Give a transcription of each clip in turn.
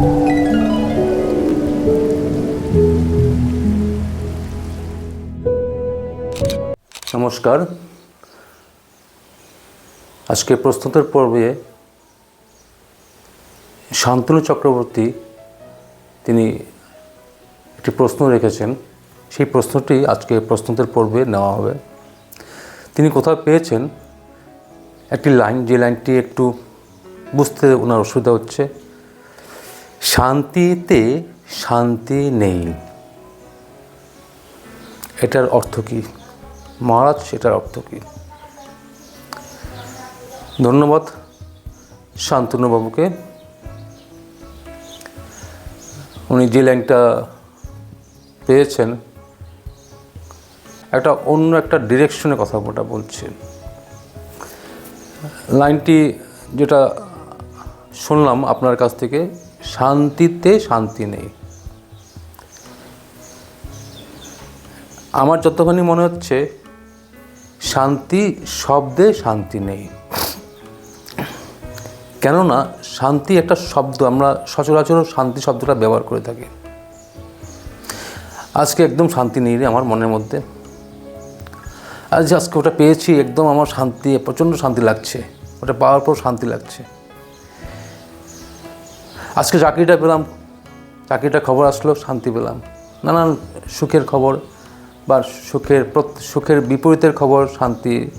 নমস্কার। আজকে প্রশ্নোত্তর পর্বে শান্তনু চক্রবর্তী তিনি একটি প্রশ্ন রেখেছেন। সেই প্রশ্নটি আজকে প্রশ্নতের পর্বে নেওয়া হবে। তিনি কোথাও পেয়েছেন? একটি লাইন, যে লাইনটি একটু বুঝতে ওনার অসুবিধা হচ্ছে। শান্তিতে শান্তি নেই। এটার অর্থ কী? মহারাজ, সেটার অর্থ কী? ধন্যবাদ শান্তনুবাবুকে। উনি যে লাইনটা পেয়েছেন, একটা অন্য একটা ডিরেকশনে কথা ওটা বলছেন লাইনটি যেটা শুনলাম আপনার কাছ থেকে শান্তিতে শান্তি নেই। আমার যতখানি মনে হচ্ছে, শান্তি শব্দে শান্তি নেই। কেননা শান্তি একটা শব্দ, আমরা সচরাচর শান্তি শব্দটা ব্যবহার করে থাকি। আজকে একদম শান্তি নেই রে আমার মনের মধ্যে। আজ আজকে ওটা পেয়েছি, একদম আমার শান্তি, প্রচণ্ড শান্তি লাগছে। ওটা পাওয়ার পর শান্তি লাগছে। আজকে চাকরিটা পেলাম, চাকরিটা খবর আসলো, শান্তি পেলাম। নানান সুখের খবর বা সুখের সুখের বিপরীতের খবর, শান্তি,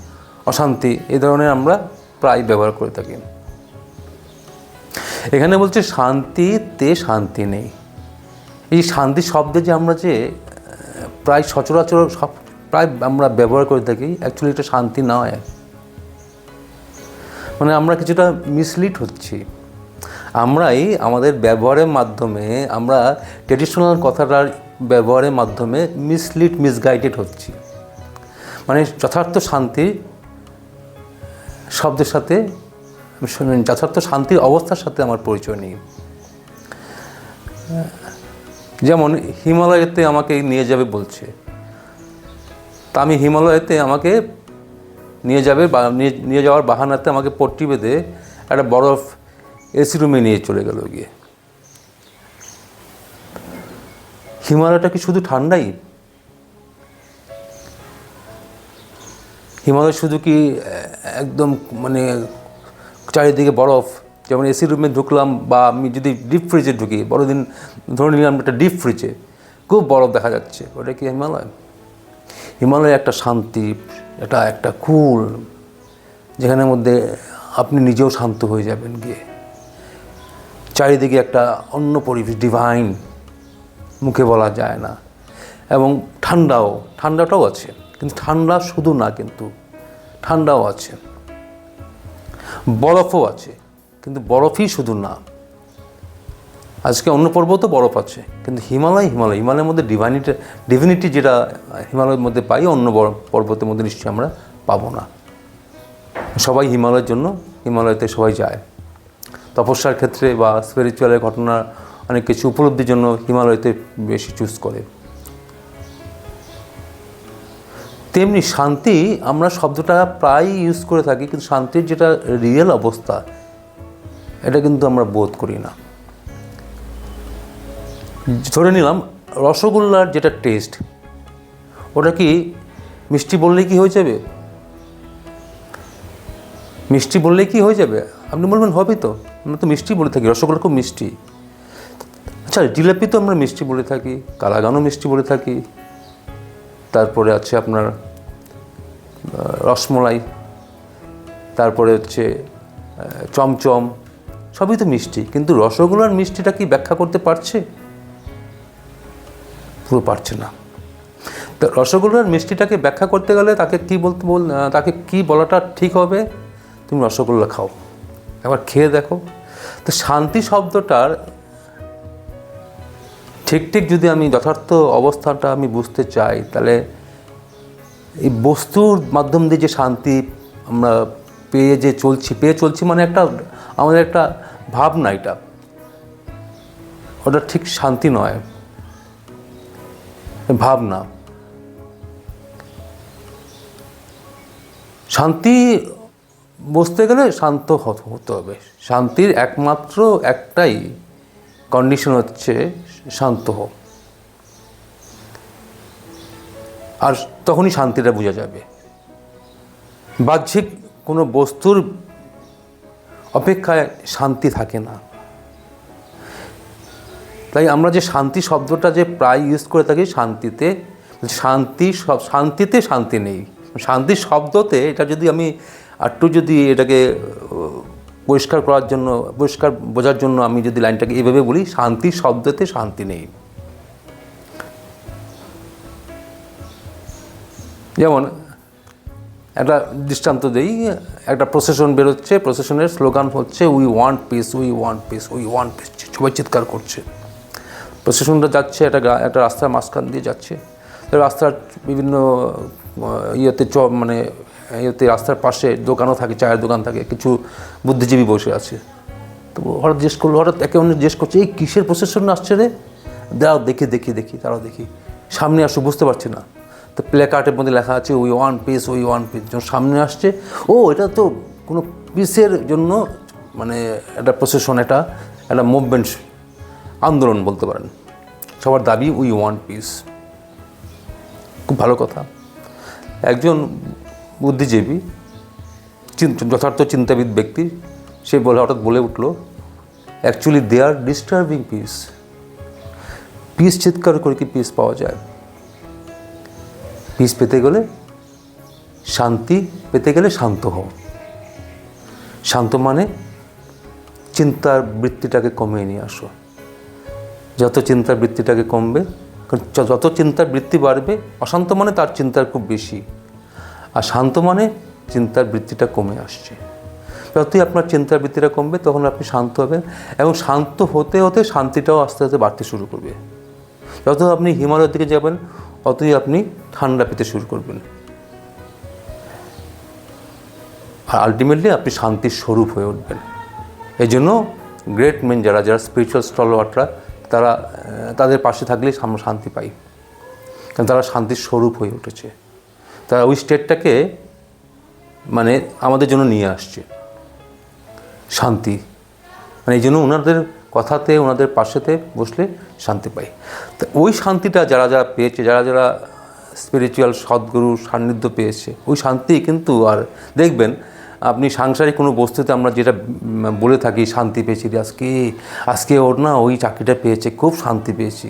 অশান্তি এই ধরনের আমরা প্রায় ব্যবহার করে থাকি। এখানে বলছে শান্তিতে শান্তি নেই। এই শান্তি শব্দে যে আমরা যে, প্রায় সচরাচর সব, প্রায় আমরা ব্যবহার করে থাকি অ্যাকচুয়ালি এটা শান্তি নয়। মানে আমরা কিছুটা মিসলিড হচ্ছি। আমরাই আমাদের ব্যবহারের মাধ্যমে, আমরা ট্রেডিশনাল কথাটার ব্যবহারের মাধ্যমে মিসলিড মিসগাইডেড হচ্ছি। মানে যথার্থ শান্তি শব্দের সাথে, যথার্থ শান্তির অবস্থার সাথে আমার পরিচয় নেই। যেমন হিমালয়েতে আমাকে নিয়ে যাবে বলছে। তা আমি হিমালয়েতে আমাকে নিয়ে যাবে বা, নিয়ে নিয়ে যাওয়ার বাহানাতে আমাকে পট্টি বেঁধে একটা বরফ এসি রুমে নিয়ে চলে গেল গিয়ে। হিমালয়টা কি শুধু ঠান্ডাই? হিমালয় শুধু কি একদম মানে চারিদিকে বরফ? যেমন এসি রুমে ঢুকলাম বা আমি যদি ডিপ ফ্রিজে ঢুকি, বড়দিন ধরে নিলাম একটা ডিপ ফ্রিজে, খুব বরফ দেখা যাচ্ছে। ওটা কি হিমালয়? হিমালয় একটা শান্তি, এটা একটা কুল, যেখানের মধ্যে আপনি নিজেও শান্ত হয়ে যাবেন গিয়ে। চারিদিকে একটা অন্য পরিবেশ ডিভাইন মুখে বলা যায় না। এবং ঠান্ডাও, ঠান্ডাটাও আছে। কিন্তু ঠান্ডা শুধু না কিন্তু ঠান্ডাও আছে। বরফও আছে, কিন্তু বরফই শুধু না। আজকে অন্য পর্বতও বরফ আছে, কিন্তু হিমালয় হিমালয়। হিমালয়ের মধ্যে ডিভাইনিটি ডিভিনিটি যেটা হিমালয়ের মধ্যে পাই, অন্য পর্বতের মধ্যে নিশ্চয়ই আমরা পাবো না। সবাই হিমালয়ের জন্য, হিমালয়তে সবাই যায়। তপস্যার ক্ষেত্রে বা স্পিরিচুয়ালের ঘটনা অনেক কিছু উপলব্ধির জন্য হিমালয়তে বেশি চুজ করে। তেমনি শান্তি আমরা শব্দটা প্রায় ইউজ করে থাকি, কিন্তু শান্তির যেটা রিয়েল অবস্থা, এটা কিন্তু আমরা বোধ করি না। ধরে নিলাম, রসগোল্লার যেটা টেস্ট ওটা কি মিষ্টি বললেই কি হয়ে যাবে? মিষ্টি বললেই কি হয়ে যাবে? আপনি বলবেন হবে তো। আমরা তো মিষ্টি বলে থাকি, রসগোল্লা খুব মিষ্টি। আচ্ছা জিলাপি তো আমরা মিষ্টি বলে থাকি, কালাগানও মিষ্টি বলে থাকি। তারপরে আছে আপনার রসমলাই, তারপরে হচ্ছে চমচম, সবই তো মিষ্টি। কিন্তু রসগোল্লার মিষ্টিটা কি ব্যাখ্যা করতে পারছে? পুরো পারছে না। তো রসগোল্লার মিষ্টিটাকে ব্যাখ্যা করতে গেলে তাকে কি বলতে বল তাকে কি বলাটা ঠিক হবে? তুমি রসগোল্লা খাও। একবার খেয়ে দেখো। তো শান্তি শব্দটার ঠিক ঠিক যদি আমি যথার্থ অবস্থাটা আমি বুঝতে চাই, তাহলে এই বস্তুর মাধ্যম দিয়ে যে শান্তি আমরা পেয়ে যে চলছি, পেয়ে চলছি মানে একটা, আমাদের একটা ভাবনা এটা। ওটা ঠিক শান্তি নয়, ভাবনা। শান্তি বসতে গেলে শান্ত হতে হবে। শান্তির একমাত্র একটাই কন্ডিশন হচ্ছে শান্ত হও। আর তখনই শান্তিটা বোঝা যাবে। বাহ্যিক কোনো বস্তুর অপেক্ষায় শান্তি থাকে না। তাই আমরা যে শান্তি শব্দটা যে প্রায় ইউজ করে থাকি, শান্তিতে, শান্তি শান্তিতে শান্তি নেই। শান্তি শব্দতে এটা যদি আমি একটু যদি এটাকে পরিষ্কার করার জন্য, পরিষ্কার বোঝার জন্য আমি যদি লাইনটাকে এভাবে বলি, শান্তি শব্দতে শান্তি নেই। যেমন, একটা দৃষ্টান্ত দেই, একটা প্রসেশন বেরোচ্ছে প্রসেশনের স্লোগান হচ্ছে we want peace we want peace we want peace সবাই চিৎকার করছে। প্রসেশনটা যাচ্ছে, একটা একটা রাস্তার মাঝখান দিয়ে যাচ্ছে। রাস্তার বিভিন্ন ইয়েতে চ মানে ইয়েতে রাস্তার পাশে দোকানও থাকে, চায়ের দোকান থাকে, কিছু বুদ্ধিজীবী বসে আছে। তো হঠাৎ জিজ্ঞেস করল, হঠাৎ একে অন্য জিজ্ঞেস করছে, এই কিসের প্রসেশন আসছে রে? দাও দেখি দেখি দেখি তারাও দেখি। সামনে আসো, বুঝতে পারছি না। তো প্লে কার্ডের মধ্যে লেখা আছে, ওই ওয়ান পিস ওই ওয়ান পিস যখন সামনে আসছে, ও, এটা তো কোনো পিসের জন্য মানে একটা প্রসেশন এটা, একটা মুভমেন্ট আন্দোলন বলতে পারেন। সবার দাবি উই ওয়ান পিস খুব ভালো কথা। একজন বুদ্ধিজীবী যথার্থ চিন্তাবিদ ব্যক্তি, সে বলে, হঠাৎ বলে উঠল actually they are disturbing peace peace চিৎকার করে কি পিস পাওয়া যায়? পিস পেতে গেলে শান্তি, পেতে গেলে শান্ত হও। শান্ত মানে চিন্তার বৃত্তিটাকে কমিয়ে নিয়ে আসো। যত চিন্তার বৃত্তিটাকে কমবে যত চিন্তার বৃত্তি বাড়বে, অশান্ত মানে তার চিন্তার খুব বেশি। আর শান্ত মানে চিন্তার বৃত্তিটা কমে আসছে। যতই আপনার চিন্তার বৃত্তিটা কমবে, তখন আপনি শান্ত হবেন এবং শান্ত হতে হতে শান্তিটাও আস্তে আস্তে বাড়তে শুরু করবে। যত আপনি হিমালয়ের দিকে যাবেন, ততই আপনি ঠান্ডা পেতে শুরু করবেন। আর আলটিমেটলি আপনি শান্তির স্বরূপ হয়ে উঠবেন। এই জন্য গ্রেট মেন যারা যারা স্পিরিচুয়াল স্টলওয়ার্টরা তারা, তাদের পাশে থাকলেই আমরা শান্তি পাই। কারণ তারা শান্তির স্বরূপ হয়ে উঠেছে। তারা ওই স্টেটটাকে মানে আমাদের জন্য নিয়ে আসছে। শান্তি। মানে এই জন্য ওনাদের কথাতে, ওনাদের পাশেতে বসলে শান্তি পাই। তো ওই শান্তিটা যারা যারা পেয়েছে, যারা যারা স্পিরিচুয়াল সদ্গুরু সান্নিধ্য পেয়েছে, ওই শান্তি কিন্তু আর দেখবেন, আপনি সাংসারিক কোনো বস্তুতে আমরা যেটা বলে থাকি, শান্তি পেয়েছি আজকে আজকে ওর না ওই চাকরিটা পেয়েছে, খুব শান্তি পেয়েছি।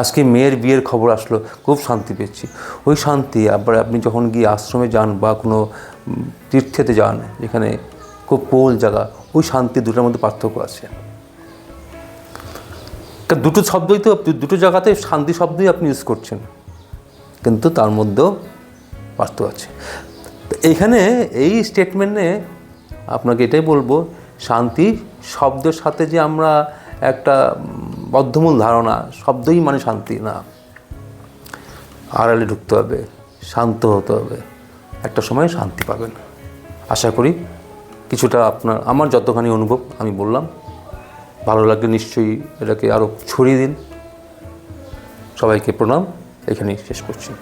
আজকে মেয়ের বিয়ের খবর আসলো, খুব শান্তি পেয়েছি। ওই শান্তি, আবার আপনি যখন গিয়ে আশ্রমে যান বা কোনো তীর্থেতে যান, যেখানে খুব পোল জায়গা, ওই শান্তি দুটোর মধ্যে পার্থক্য আছে। দুটো শব্দই তো, দুটো জায়গাতে শান্তি শব্দই আপনি ইউজ করছেন। কিন্তু তার মধ্যেও পার্থক্য আছে। তো এইখানে এই স্টেটমেন্টে আপনাকে এটাই বলব, শান্তি শব্দের সাথে যে আমরা একটা বদ্ধমূল ধারণা, শব্দই মানে শান্তি, না। আড়ালে ঢুকতে হবে, শান্ত হতে হবে। একটা সময় শান্তি পাবেন। আশা করি কিছুটা আপনার, আমার যতখানি অনুভব আমি বললাম, ভালো লাগলে নিশ্চয়ই এটাকে আরও ছড়িয়ে দিন। সবাইকে প্রণাম, এখানেই শেষ করছি।